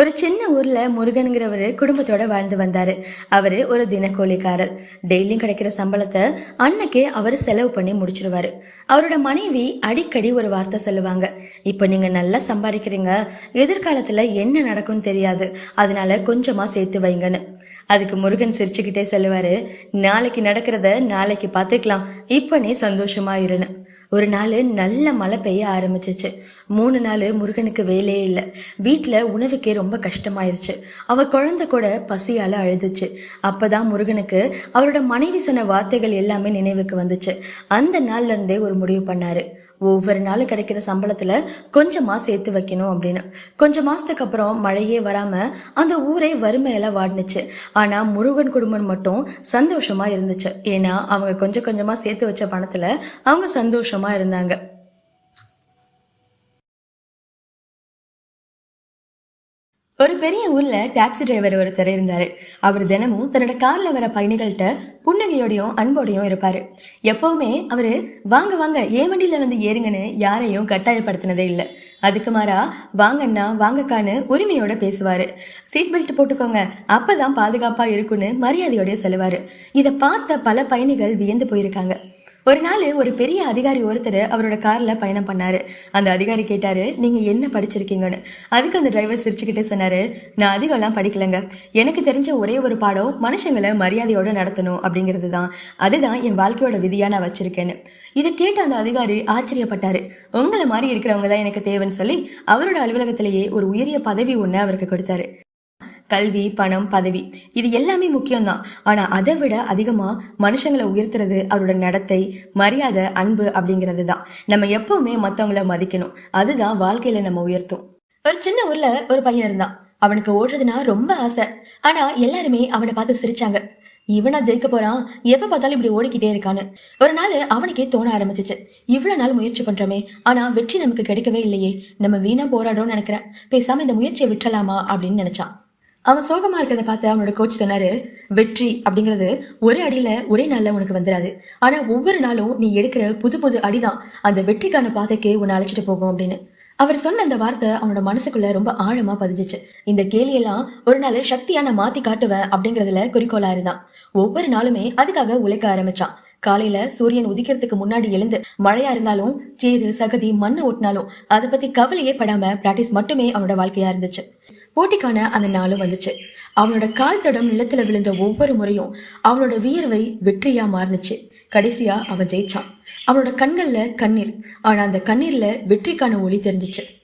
ஒரு சின்ன ஊர்ல முருகனுங்கிறவரு குடும்பத்தோட வாழ்ந்து வந்தாரு. அவரு ஒரு தினக்கூலிக்காரர். டெய்லியும் கிடைக்கிற சம்பளத்தை அன்னைக்கே அவர் செலவு பண்ணி முடிச்சிருவாரு. அவரோட மனைவி அடிக்கடி ஒரு வார்த்தை சொல்லுவாங்க. இப்போ நீங்க நல்லா சம்பாதிக்கிறீங்க. எதிர்காலத்துல என்ன நடக்கும்னு தெரியாது. அதனால கொஞ்சமா சேர்த்து வைங்கன்னு. அதுக்கு முருகன் சிரிச்சுக்கிட்டே சொல்லுவாரு நாளைக்கு நடக்கிறத நாளைக்கு பார்த்துக்கலாம் இப்போ நீ சந்தோஷமா இருன்னு. ஒரு நாள் நல்ல மழை பெய்ய ஆரம்பிச்சிச்சு. மூணு நாள் முருகனுக்கு வேலையே இல்லை. வீட்டில் உணவுக்கே ரொம்ப கஷ்டமாயிருச்சு. அவ குழந்தை கூட பசியால் அழுதுச்சு. அப்போதான் முருகனுக்கு அவரோட மனைவி சொன்ன வார்த்தைகள் எல்லாமே நினைவுக்கு வந்துச்சு. அந்த நாள்ல இருந்தே ஒரு முடிவு பண்ணாரு. ஒவ்வொரு நாளும் கிடைக்கிற சம்பளத்துல கொஞ்சமா சேர்த்து வைக்கணும் அப்படின்னு. கொஞ்ச மாசத்துக்கு அப்புறம் மழையே வராம அந்த ஊரே வறுமையில வாடினுச்சு. ஆனா முருகன் குடும்பம் மட்டும் சந்தோஷமா இருந்துச்சு. ஏன்னா அவங்க கொஞ்சம் கொஞ்சமா சேர்த்து வச்ச பணத்துல அவங்க சந்தோஷமா இருந்தாங்க. ஒரு பெரிய ஊர்ல டாக்ஸி டிரைவர் ஒருத்தர் இருந்தாரு. அவர் தினமும் தன்னோட கார்ல வர பயணிகள்கிட்ட புன்னகையோடையும் அன்போடையும் இருப்பாரு. எப்பவுமே அவரு வாங்க வாங்க ஏன் வண்டியில வந்து ஏறுங்கன்னு யாரையும் கட்டாயப்படுத்தினதே இல்லை. அதுக்கு மாறா வாங்கண்ணா வாங்கக்கான்னு உரிமையோட பேசுவாரு. சீட் பெல்ட் போட்டுக்கோங்க அப்பதான் பாதுகாப்பா இருக்குன்னு மரியாதையோடய சொல்லுவாரு. இதை பார்த்த பல பயணிகள் வியந்து போயிருக்காங்க. ஒரு நாள் ஒரு பெரிய அதிகாரி ஒருத்தர் அவரோட காரில் பயணம் பண்ணாரு. அந்த அதிகாரி கேட்டார் நீங்கள் என்ன படிச்சிருக்கீங்கன்னு? அதுக்கு அந்த டிரைவர் சிரிச்சுக்கிட்டே சொன்னார் நான் அதிகம்லாம் படிக்கலைங்க. எனக்கு தெரிஞ்ச ஒரே ஒரு பாடம் மனுஷங்களை மரியாதையோட நடத்தணும் அப்படிங்கிறது தான் அதுதான் என் வாழ்க்கையோட விதியாக நான் வச்சுருக்கேன்னு. இதை கேட்ட அந்த அதிகாரி ஆச்சரியப்பட்டாரு. உங்களை மாதிரி இருக்கிறவங்க தான் எனக்கு தேவைன்னு சொல்லி அவரோட அலுவலகத்திலேயே ஒரு உயரிய பதவி ஒன்று அவருக்கு கொடுத்தாரு. கல்வி பணம் பதவி இது எல்லாமே முக்கியம்தான். ஆனா அதை விட அதிகமா மனுஷங்களை உயர்த்துறது அவரோட நடத்தை மரியாதை அன்பு அப்படிங்கிறது தான் நம்ம எப்பவுமே மற்றவங்கள மதிக்கணும். அதுதான் வாழ்க்கையில நம்ம உயர்த்தும். ஒரு சின்ன ஊர்ல ஒரு பையன் இருந்தான். அவனுக்கு ஓடுறதுனா ரொம்ப ஆசை. ஆனா எல்லாருமே அவனை பார்த்து சிரிச்சாங்க. இவனா ஜெயிக்க போறான். எப்ப பார்த்தாலும் இப்படி ஓடிக்கிட்டே இருக்கான்னு. ஒரு நாள் அவனுக்கே தோண ஆரம்பிச்சிச்சு. இவ்வளவு நாள் முயற்சி பண்றோமே. ஆனா வெற்றி நமக்கு கிடைக்கவே இல்லையே. நம்ம வீணா போராடோம்னு நினைக்கிறேன். பேசாம இந்த முயற்சியை விட்டலாமா அப்படின்னு நினைச்சான். அவன் சோகமா இருக்கிறத பார்த்து அவனோட கோச் சொன்னாரு வெற்றி அப்படிங்கிறது ஒரே அடியில ஒரே நாள்ல உனக்கு வந்துடாது ஆனா ஒவ்வொரு நாளும் நீ எடுக்கிற புது புது அடிதான். அந்த வெற்றிக்கான பாதைக்கு உன்னை அழைச்சிட்டு போகும் அப்படின்னு. அவர் சொன்ன அந்த வார்த்தை அவனோட மனசுக்குள்ள ரொம்ப ஆழமா பதிஞ்சிச்சு. இந்த கேலியெல்லாம் ஒரு நாள் சக்தியா நான் மாத்தி காட்டுவேன் அப்படிங்கறதுல குறிக்கோளா இருந்தான். ஒவ்வொரு நாளுமே அதுக்காக உழைக்க ஆரம்பிச்சான். காலையில சூரியன் உதிக்கிறதுக்கு முன்னாடி எழுந்து மழையா இருந்தாலும் சேரு சகதி மண்ணு ஓட்டினாலும் அதை பத்தி கவலையே படாம பிராக்டிஸ் மட்டுமே அவனோட வாழ்க்கையா இருந்துச்சு. போட்டிக்கான அந்த நாளும் வந்துச்சு. அவனோட கால் தடம் நிலத்துல விழுந்த ஒவ்வொரு முறையும் அவனோட வியர்வை வெற்றியா மாறுனுச்சு. கடைசியா அவன் ஜெயிச்சான். அவனோட கண்கள்ல கண்ணீர். ஆனா அந்த கண்ணீர்ல வெற்றிக்கான ஒளி தெரிஞ்சிச்சு.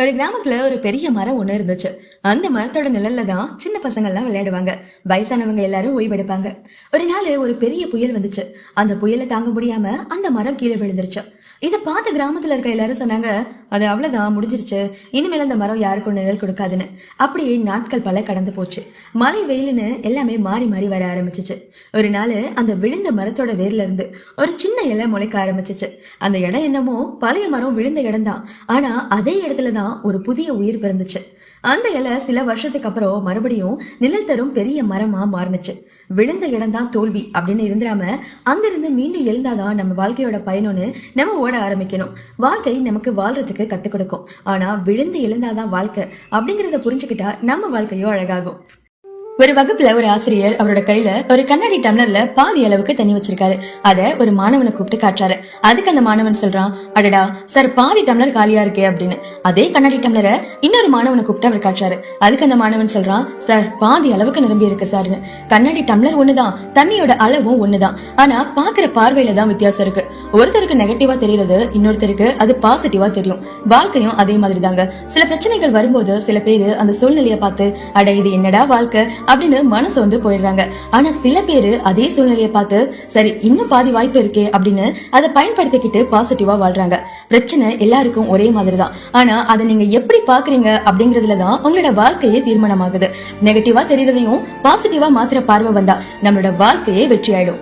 ஒரு கிராமத்துல ஒரு பெரிய மரம் ஒண்ணு இருந்துச்சு. அந்த மரத்தோட நிழல்ல தான் சின்ன பசங்க எல்லாம் விளையாடுவாங்க. வயசானவங்க எல்லாரும் ஓய்வெடுப்பாங்க ஒரு நாள் ஒரு பெரிய புயல் வந்துச்சு. அந்த புயலை தாங்க முடியாம அந்த மரம் கீழே விழுந்துருச்சு. இதை பார்த்த கிராமத்துல இருக்க எல்லாரும் சொன்னாங்க அது அவ்வளவுதான் முடிஞ்சிருச்சு. இனிமேல் அந்த மரம் யாருக்கும் நிழல் கொடுக்காதுன்னு. அப்படியே நாட்கள் பல கடந்து போச்சு. மழை வெயிலுன்னு எல்லாமே மாறி மாறி வர ஆரம்பிச்சிச்சு. ஒரு நாள் அந்த விழுந்த மரத்தோட வேர்ல இருந்து ஒரு சின்ன இலை முளைக்க ஆரம்பிச்சிச்சு. அந்த இடம் என்னமோ பழைய மரம் விழுந்த இடம் தான். ஆனா அதே இடத்துல தான் ஒரு புதிய உயிர் பிறந்துச்சு. அந்த இலை சில வருஷத்துக்கு அப்புறம் மறுபடியும் நிழல் தரும் பெரிய மரமா மாறுனுச்சு. விழுந்த இடம் தான் தோல்வி அப்படின்னு இருந்துடாம அங்கிருந்து மீண்டும் எழுந்தாதான் நம்ம வாழ்க்கையோட பயணம்னு நம்ம ஓட ஆரம்பிக்கணும். வாழ்க்கை நமக்கு வாழ்றதுக்கு கத்துக் கொடுக்கும். ஆனா விழுந்து எழுந்தாதான் வாழ்க்கை அப்படிங்கறத புரிஞ்சுக்கிட்டா நம்ம வாழ்க்கையோ அழகாகும். ஒரு வகுப்புல ஒரு ஆசிரியர் அவரோட கையில ஒரு கண்ணாடி டம்ளர்ல பாதி அளவுக்கு தண்ணி வச்சிருக்காரு. அத ஒரு மாணவனை கூப்பிட்டு காட்டுறாரு. அதுக்கு அந்த மாணவன் சொல்றான் அடடா சார் பாதி டம்ளர் காலியா இருக்கே அப்படின்னு. அதே கண்ணாடி டம்ளரை இன்னொரு மாணவனை கூப்பிட்டு அவர் காட்டுறாரு. அதுக்கு அந்த மாணவன் சொல்றான் சார் பாதி அளவுக்கு நிரம்பி இருக்கு சார்னு. கண்ணாடி டம்ளர் ஒண்ணுதான் தண்ணியோட அளவும் ஒண்ணுதான். ஆனா பாக்குற பார்வையில தான் வித்தியாசம் இருக்கு. ஒருத்தருக்கு நெகட்டிவா தெரியறது இன்னொருத்தருக்கு அது பாசிட்டிவா தெரியும். வாழ்க்கையும் அதே மாதிரி தாங்க சில பிரச்சனைகள் வரும்போது சில பேரு அந்த சூழ்நிலையை பார்த்து அட இது என்னடா வாழ்க்கை? அப்படின்னு மனசு வந்து போயிடுறாங்க. ஆனா சில பேரு அதே சூழ்நிலையை பார்த்து சரி இன்னும் பாதி வாய்ப்பு இருக்கே அப்படின்னு அதை பயன்படுத்திக்கிட்டு பாசிட்டிவா வாழ்றாங்க. பிரச்சனை எல்லாருக்கும் ஒரே மாதிரி தான் ஆனா அதை நீங்க எப்படி பாக்குறீங்க அப்படிங்கறதுல தான் உங்களோட வாழ்க்கையே தீர்மானமாகுது. நெகட்டிவா தெரியறதையும் பாசிட்டிவா மாத்திர பார்வை வந்தா நம்மளோட வாழ்க்கையே வெற்றி ஆயிடும்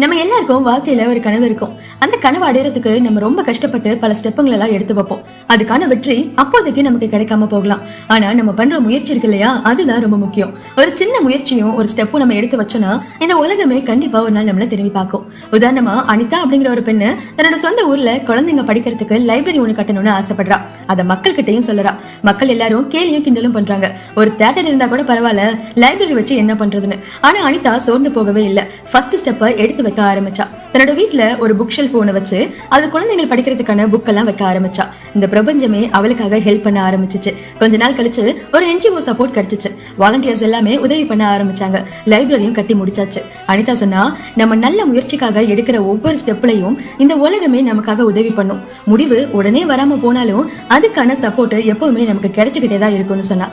நம்ம எல்லாருக்கும் வாழ்க்கையில ஒரு கனவு இருக்கும். அந்த கனவு அடையறதுக்கு நம்ம ரொம்ப கஷ்டப்பட்டு பல ஸ்டெப்புங்களை எல்லாம் எடுத்து வைப்போம். அதுக்கான வெற்றி அப்போதைக்கு நமக்கு கிடைக்காம போகலாம். ஆனா நம்ம பண்ற முயற்சி இருக்கு இல்லையா? அதுதான் ரொம்ப முக்கியம். ஒரு சின்ன முயற்சியும் ஒரு ஸ்டெப்பும் நம்ம எடுத்து வச்சோம்னா இந்த உலகமே கண்டிப்பா ஒரு நாள் நம்மள திரும்பி பார்க்கும். உதாரணமா அனிதா அப்படிங்கிற ஒரு பெண்ணு தன்னோட சொந்த ஊர்ல குழந்தைங்க படிக்கிறதுக்கு லைப்ரரி ஒண்ணு கட்டணும்னு ஆசைப்படுறா. அதை மக்கள் கிட்டயும் சொல்லுறா. மக்கள் எல்லாரும் கேலியும் கிண்டலும் பண்றாங்க. ஒரு தேட்டர் இருந்தா கூட பரவாயில்ல லைப்ரரி வச்சு என்ன பண்றதுன்னு. ஆனா அனிதா சோர்ந்து போகவே இல்லை. ஃபர்ஸ்ட் ஸ்டெப்பை எடுத்து வைக்க ஆரம்பிச்சா. தன்னோட வீட்ல ஒரு புக் ஷெல்ஃப் ஒன்று வச்சு அது குழந்தைகள் படிக்கிறதுக்கான புக் எல்லாம் வைக்க ஆரம்பிச்சா. இந்த பிரபஞ்சமே அவளுக்காக ஹெல்ப் பண்ண ஆரம்பிச்சிச்சு. கொஞ்ச நாள் கழிச்சு ஒரு என்ஜிஓ சப்போர்ட் கிடைச்சிச்சு. வாலண்டியர்ஸ் எல்லாமே உதவி பண்ண ஆரம்பிச்சாங்க. லைப்ரரியும் கட்டி முடிச்சாச்சு. அனிதா சொன்னா நம்ம நல்ல முயற்சிக்காக எடுக்கிற ஒவ்வொரு ஸ்டெப்லையும் இந்த உலகமே நமக்காக உதவி பண்ணும். முடிவு உடனே வராம போனாலும் அதுக்கான சப்போர்ட் எப்பவுமே நமக்கு கிடைச்சுக்கிட்டே தான் இருக்கும்னு சொன்னா.